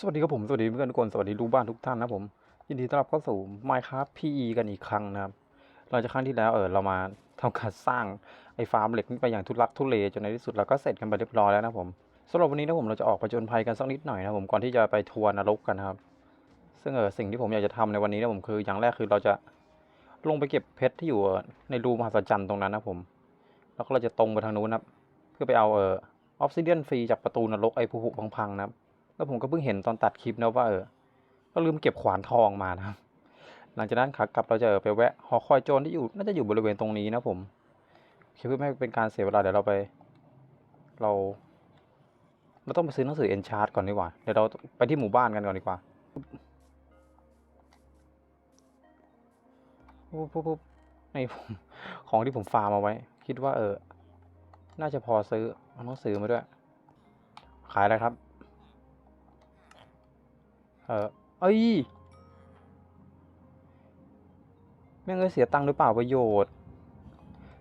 สวัสดีครับผม สวัสดีเพื่อนทุกคน สวัสดีลูกบ้านทุกท่านนะผม ยินดีต้อนรับเข้าสู่ Minecraft PE กันอีกครั้งนะครับหลังจากครั้งที่แล้วเออเรามาทำการสร้างไอ้ฟาร์มเหล็กนี่ไปอย่างทุลักทุเลจนในที่สุดเราก็เสร็จกันไปเรียบร้อยแล้วนะผมสำหรับวันนี้นะผมเราจะออกไปจนภัยกันสักนิดหน่อยนะผมก่อนที่จะไปทัวร์นรกกันนะครับซึ่งเออสิ่งที่ผมอยากจะทำในวันนี้นะผมคืออย่างแรกคือเราจะลงไปเก็บเพชรที่อยู่ในรูมหัศจรรย์ตรงนั้นนะผม แล้วก็เราจะตรงไปทางนู้นนะเพื่อไปเอาเออออฟซิเดียนฟรีจากประตูนรกไอ้ผุพังๆนะครับ แล้วผมก็เพิ่งเห็นตอนตัดคลิปนะว่าเออ ก็ลืมเก็บขวานทองมานะครับ หลังจากนั้นขากลับเราจะไปแวะหอคอยโจรที่อยู่น่าจะอยู่บริเวณตรงนี้นะผมโอเคเพื่อไม่ให้เป็นการเสียเวลาเดี๋ยวเราไป เราเราต้องไปซื้อหนังสือเอนชาร์ตก่อนดีกว่า เดี๋ยวเราไปที่หมู่บ้านกันก่อนดีกว่าปุ๊บปุ๊บปุ๊บในผมของที่ผมฟาร์มเอาไว้ คิดว่าเออ น่าจะพอซื้อเอาหนังสือมาด้วย ขายอะไรครับ เออเอ้ย แม่งเลยเสียตังค์หรือเปล่าประโยชน์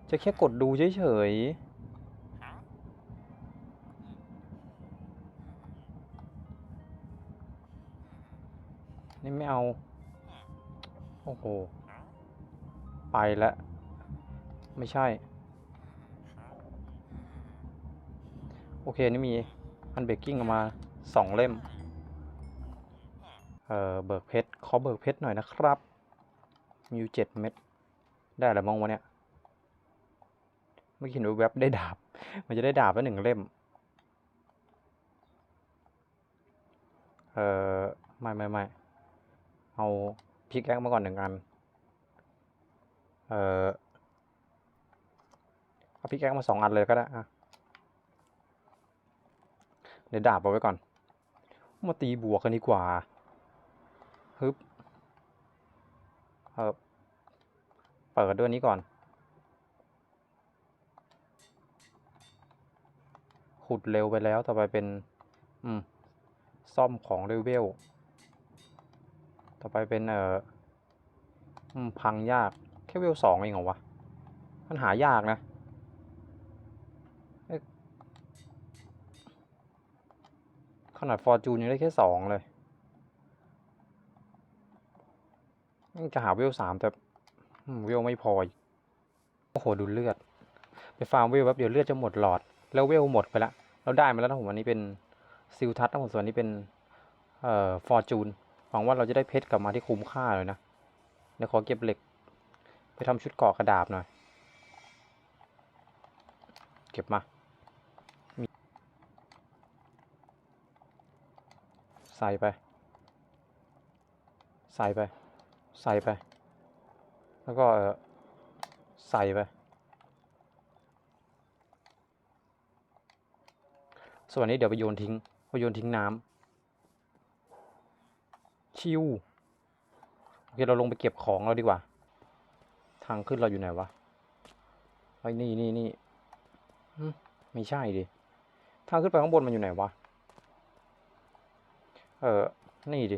จะแค่กดดูเฉยๆ นี่ไม่เอา โอ้โห ไปแล้ว ไม่ใช่ โอเค นี่มีอันเบกกิ้งออกมาสองเล่ม เออเบิกเพชรขอเบิกเพชรหน่อยนะครับมีอยู่เจ็ดเม็ดได้อะไรบ้างวะเนี่ยเมื่อกี้เห็นแวบได้ดาบ มันจะได้ดาบแล้วหนึ่งเล่ม เออไม่ไม่ไม่เอาพิกแอคมาก่อนหนึ่งอัน เออเอาพิกแอคมาสองอันเลยก็ได้อะเดี๋ยวดาบเอาไว้ก่อน มาตีบวกกันดีกว่า ฮึบเออเปิดด้วยนี้ก่อน ขุดเร็วไปแล้ว ต่อไปเป็น อืม ซ่อมของเลเวล ต่อไปเป็น เอ่อพังยาก แค่เวลสองเองเหรอวะ มันหายากนะขนาดฟอร์จูนยังได้แค่สองเลย ยังจะหาเวลสามแต่เวลไม่พอ โอ้โหดูเลือด ไปฟาร์มเวลแป๊บเดียวเลือดจะหมดหลอด แล้วเวลหมดไปละเราได้มาแล้วนะผมอันนี้เป็นซิลทัศน์นะผมส่วนนี้เป็นเอ่อฟอร์จูนหวังว่าเราจะได้เพชรกลับมาที่คุ้มค่าเลยนะเดี๋ยวขอเก็บเหล็ก ไปทำชุดเกราะกระดาบหน่อย เก็บมาใส่ไป ใส่ไป ใส่ไป แล้วก็ใส่ไป ส่วนนี้เดี๋ยวไปโยนทิ้งไปโยนทิ้งน้ำชิวโอเค เราลงไปเก็บของเราดีกว่า ทางขึ้นเราอยู่ไหนวะไอ้ยนี่นี่นี่ไม่ใช่ดิ ทางขึ้นไปข้างบนมันอยู่ไหนวะ เออ นี่ดิ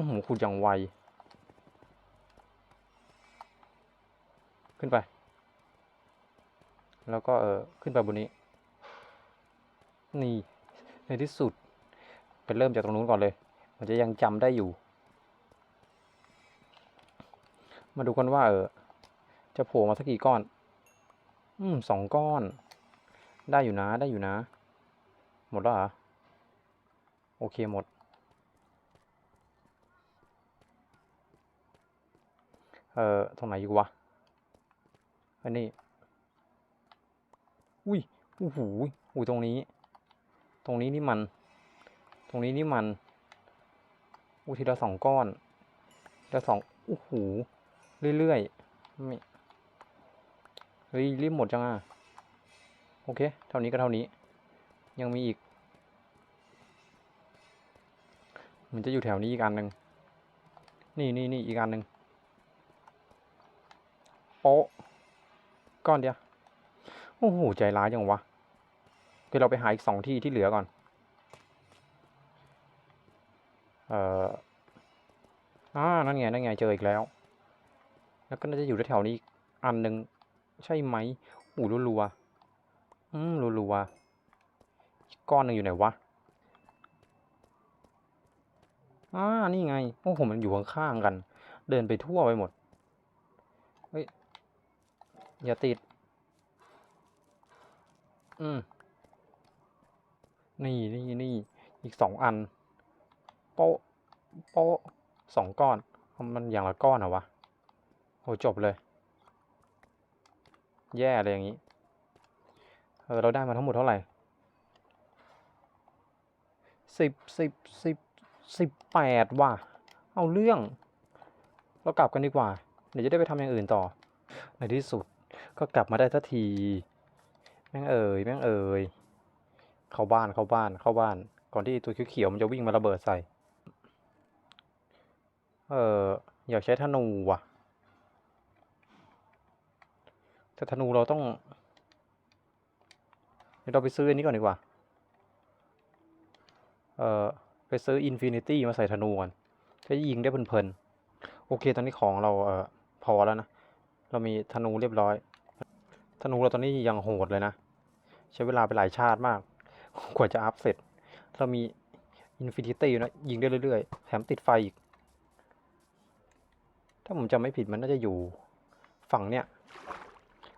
อ้โหขุดอย่างไว ขึ้นไป แล้วก็เออขึ้นไปบนนี้ นี่ ในที่สุดเป็นเริ่มจากตรงนู้นก่อนเลย มันจะยังจำได้อยู่ มาดูกันว่าเออ จะโผล่มาสักกี่ก้อน อืมสองก้อน ได้อยู่นะ ได้อยู่นะ หมดแล้วเหรอ โอเคหมด อ่อตรงไหนอยู่วะอันนี้ อุ้ยโอ้โหอุ้ยตรงนี้ ตรงนี้นี่มัน ตรงนี้นี่มันอุ้ยทีละสองก้อนทีละสองโอ้โหเรื่อยๆไม่เฮ้ยรีบหมดจังอะโอเค เท่านี้ก็เท่านี้ ยังมีอีก มันจะอยู่แถวนี้อีกอันหนึ่งนี่นี่นี่อีกอันหนึ่ง โป๊ะก้อนเดียว โอ้โห ใจร้ายจังวะเดี๋ยวเราไปหาอีกสองที่ที่เหลือก่อน เอ่ออ่านั่นไง นั่นไง เจออีกแล้ว แล้วก็น่าจะอยู่แถวนี้อีกอันหนึ่งใช่ไหมอู้รัวๆอืมรัวๆก้อนหนึ่งอยู่ไหนวะอ่านี่ไง โอ้โห มันอยู่ข้างๆกัน เดินไปทั่วไปหมด อย่าติด อืม นี่นี่นี่ อีกสองอัน โป๊ะ โป๊ะสองก้อน มันอย่างละก้อนเหรอวะ โหจบเลย แย่เลยอย่างนี้ เออ เราได้มาทั้งหมดเท่าไหร่สิบสิบสิบสิบแปดว่ะ เอาเรื่อง เรากลับกันดีกว่า เดี๋ยวจะได้ไปทำอย่างอื่นต่อ ในที่สุด ก็กลับมาได้สักที แม่งเอ่ยแม่งเอ่ยเข้าบ้านเข้าบ้านเข้าบ้าน ก่อนที่ตัวเขียวๆมันจะวิ่งมาระเบิดใส่ เอออยากใช้ธนูว่ะแต่ธนูเราต้องเดี๋ยวเราไปซื้ออันนี้ก่อนดีกว่า เออไปซื้ออินฟินิตี้มาใส่ธนูก่อนจะยิงได้เพลินๆ โอเค ตอนนี้ของเราเออพอแล้วนะ เรามีธนูเรียบร้อย ธนูเราตอนนี้ยังโหดเลยนะ ใช้เวลาไปหลายชาติมาก กว่าจะอัพเสร็จ เรามีอินฟินิตี้นะ ยิงได้เรื่อยๆ แถมติดไฟอีก ถ้าผมจำไม่ผิดมันน่าจะอยู่ฝั่งเนี้ย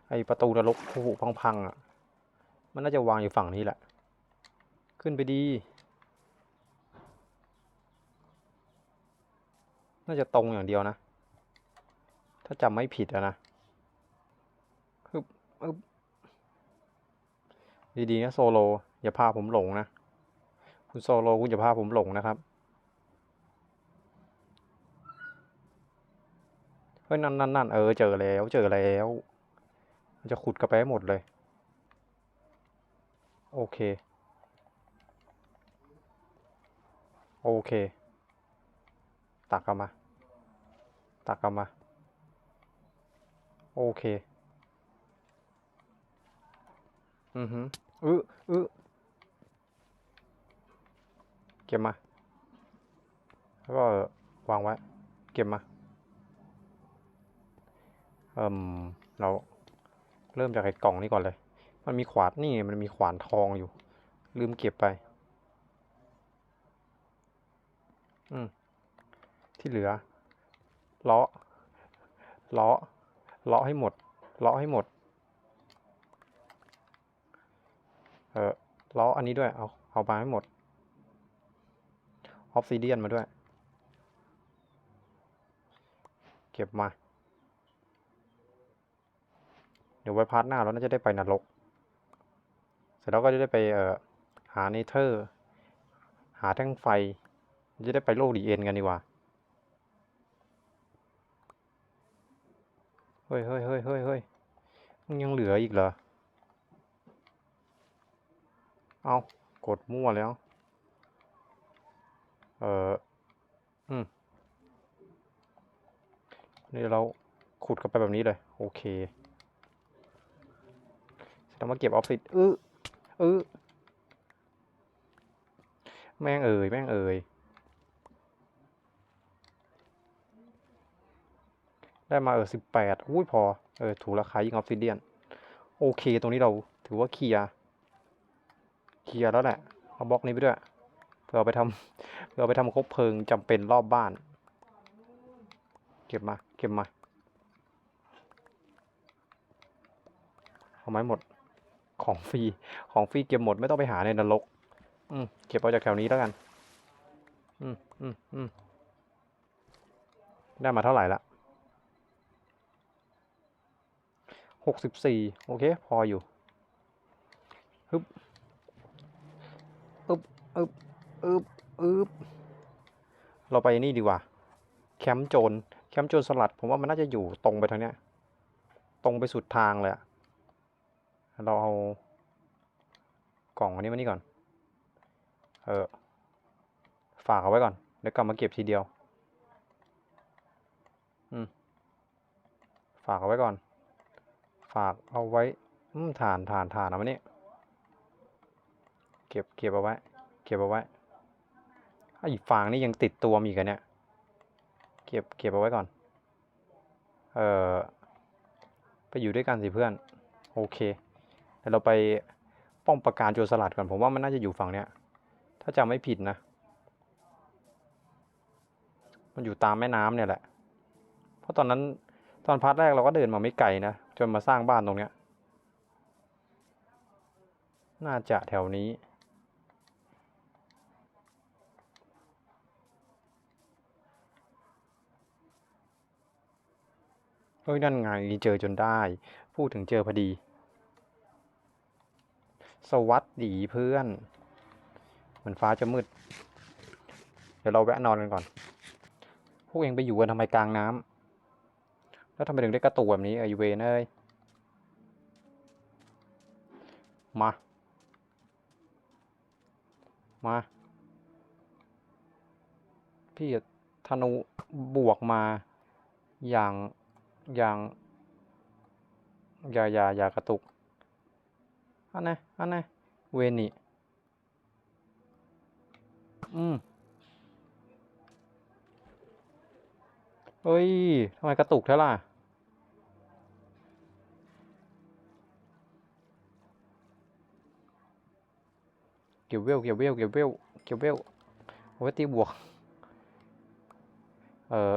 ไอประตูนรกผุพังๆอะ มันน่าจะวางอยู่ฝั่งนี้แหละ ขึ้นไปดี น่าจะตรงอย่างเดียวนะ ถ้าจำไม่ผิดอะนะ ดีๆนะโซโล อย่าพาผมหลงนะ คุณโซโลคุณอย่าพาผมหลงนะครับเฮ้ยนั่นนั่นนั่นเออเจอแล้วเจอแล้วมันจะขุดกลับไปให้หมดเลย โอเค โอเค ตักกลับมา ตักกลับมา โอเค อืออืออื้อเก็บมา แล้วก็วางไว้ เก็บมา เอ่มเราเริ่มจากไอ้กล่องนี้ก่อนเลย มันมีขวานนี่ไงมันมีขวานทองอยู่ ลืมเก็บไป อืม ที่เหลือเลาะเลาะเลาะให้หมดเลาะให้หมด เออลาะอันนี้ด้วย เอา เอามาให้หมด ออฟซิเดียนมาด้วย เก็บมา เดี๋ยวไว้พาร์ทหน้าเราน่าจะได้ไปนรก เสร็จแล้วก็จะได้ไปเอ่อหาเนเธอร์ หาแท่งไฟ จะได้ไปโลกดีเอ็นกันดีกว่า เฮ้ยเฮ้ยเฮ้ยเฮ้ยเฮ้ยมันยังเหลืออีกเหรอ เอากดมั่วแล้ว เอออืม นี่เราขุดกันไปแบบนี้เลย โอเคเสร็จแล้วมาเก็บออฟฟิศอื้ออื้อแม่งเอ่ยแม่งเอ่ยได้มาเออสิบแปดอุ้ยพอ เออ ถูกราคายิงออฟซิเดียน โอเค ตรงนี้เราถือว่าเคลียร์ ลียร์แล้วแหละเอาบล็อกนี้ไปด้วยเพื่อไปทำเพื่อไปทำคบเพลิงจำเป็นรอบบ้าน เก็บมาเก็บมาเอาไม้หมดของฟรีของฟรีเก็บหมดไม่ต้องไปหาในนรกอืมเก็บเอาจากแถวนี้แล้วกัน อืมอืมอืมได้มาเท่าไหร่ละหกสิบสี่โอเค พออยู่ฮึบ อึบอึบอึบเราไปนี่ดีกว่า แคมป์โจร แคมป์โจรสลัด ผมว่ามันน่าจะอยู่ตรงไปทางเนี้ย ตรงไปสุดทางเลยอะเราเอากล่องอันนี้มานี่ก่อน เออ ฝากเอาไว้ก่อน เดี๋ยวกลับมาเก็บทีเดียว อืม ฝากเอาไว้ก่อน ฝากเอาไว้ อืม ฐานฐานฐานเอามานี่ เก็บเก็บเอาไว้ ก็บเอาไว้ไอ้ฟางนี่ยังติดตัวมีกันเนี่ย เก็บเก็บเอาไว้ก่อน เออไปอยู่ด้วยกันสิเพื่อน โอเคเดี๋ยวเราไปป้อมปราการโจรสลัดก่อน ผมว่ามันน่าจะอยู่ฝั่งเนี้ย ถ้าจำไม่ผิดนะ มันอยู่ตามแม่น้ำเนี่ยแหละ เพราะตอนนั้นตอนพาร์ทแรกเราก็เดินมาไม่ไกลนะ จนมาสร้างบ้านตรงเนี้ย น่าจะแถวนี้ เฮ้ยนั่นไงเจอจนได้ พูดถึงเจอพอดี สวัสดีเพื่อนเหมือนฟ้าจะมืด เดี๋ยวเราแวะนอนกันก่อน พวกเองไปอยู่กันทำไมกลางน้ำแล้วทำไมถึงได้กระตุกแบบนี้ไอเวนเอ้ยมา มา พี่ธนูบวกมาอย่าง อย่างอย่าอย่าอย่ากระตุกอันนอันนเวนี่อืมเฮ้ยทำไมกระตุกเท่าล่ะ เกี่ยวเวลเกี่ยวเวลเกี่ยวเวลเกี่ยวเวลเอาไว้ตีบวก เอ่อ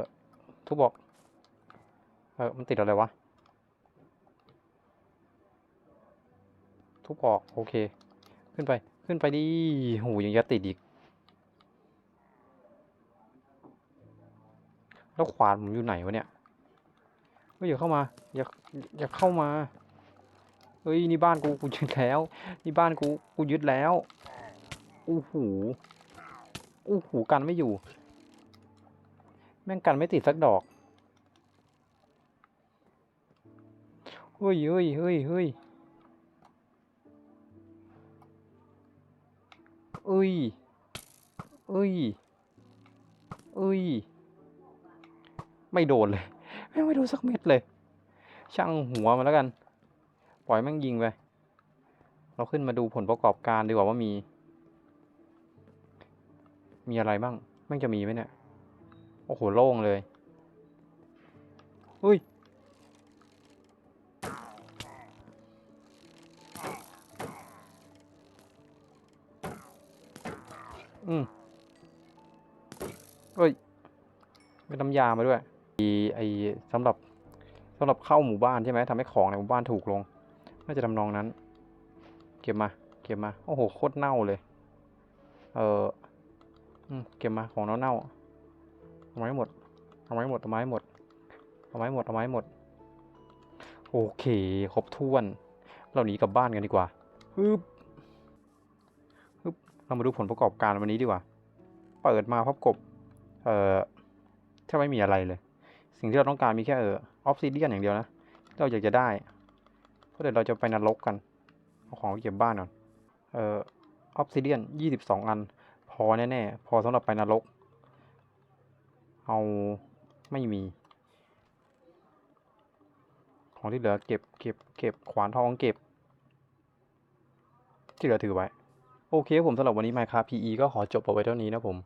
ทุกบอก เออ มันติดอะไรวะ ทุบออก โอเค ขึ้นไป ขึ้นไปดิ หูยังจะติดอีก แล้วขวานผมอยู่ไหนวะเนี่ยเฮ้ยอย่าเข้ามา อย่า อย่าเข้ามา เฮ้ย นี่บ้านกู กูยึดแล้ว นี่บ้านกู กูยึดแล้วอู้หูอู้หูกันไม่อยู่ แม่งกันไม่ติดสักดอก เฮ้ยเฮ้ยเฮ้ยเฮ้ยเอ้ยเอ้ยเอ้ย ไม่โดนเลยแม่ไม่โดนสักเม็ดเลย ช่างหัวมันแล้วกัน ปล่อยแม่งยิงไป เราขึ้นมาดูผลประกอบการดีกว่าว่ามี มีอะไรบ้าง แม่งจะมีไหมเนี่ย โอ้โห โล่งเลยเฮ้ย อืมเอ้ยเป็นน้ำยามาด้วยมีไอสำหรับสำหรับเข้าหมู่บ้านใช่ไหมทำให้ของในหมู่บ้านถูกลง น่าจะทำนองนั้น เก็บมา เก็บมา โอ้โห โคตรเน่าเลย เอออืมเก็บมา ของเน่าๆเอาไม้หมด เอาไม้หมด เอาไม้หมด เอาไม้หมด เอาไม้หมด โอเค ครบถ้วน เราหนีกลับบ้านกันดีกว่าฮึบ เรามาดูผลประกอบการวันนี้ดีกว่า เปิดมาพบกบ เอ่อแทบไม่มีอะไรเลย สิ่งที่เราต้องการมีแค่เออออฟซิเดียนอย่างเดียวนะเราอยากจะได้เพราะเดี๋ยวเราจะไปนรกกัน เอาของไปเก็บบ้านก่อน เอ่อออฟซิเดียนยี่สิบสองอัน พอแน่ๆ พอสำหรับไปนรก เอาไม่มี ของที่เหลือเก็บเก็บเก็บขวานทองเก็บ ที่เหลือถือไว้ โอเคผมสำหรับวันนี้ Minecraft PE ก็ขอจบเอาไว้เท่านี้นะผม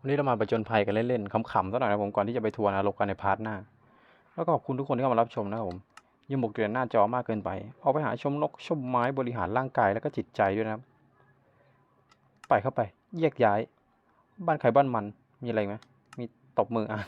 วันนี้เรามาประจนภัยกันเล่นๆขำๆสักหน่อยนะผมก่อนที่จะไปทัวร์นรกกันในพาร์ทหน้า แล้วก็ขอบคุณทุกคนที่เข้ามารับชมนะครับผมยิ่าหมกอยู่ในหน้าจอมากเกินไปเอาไปหาชมนกชมไม้บริหารร่างกายแล้วก็จิตใจด้วยนะครับ ไปเข้าไปแยกย้าย บ้านใครบ้านมันมีอะไรไหมมีตบมืออะ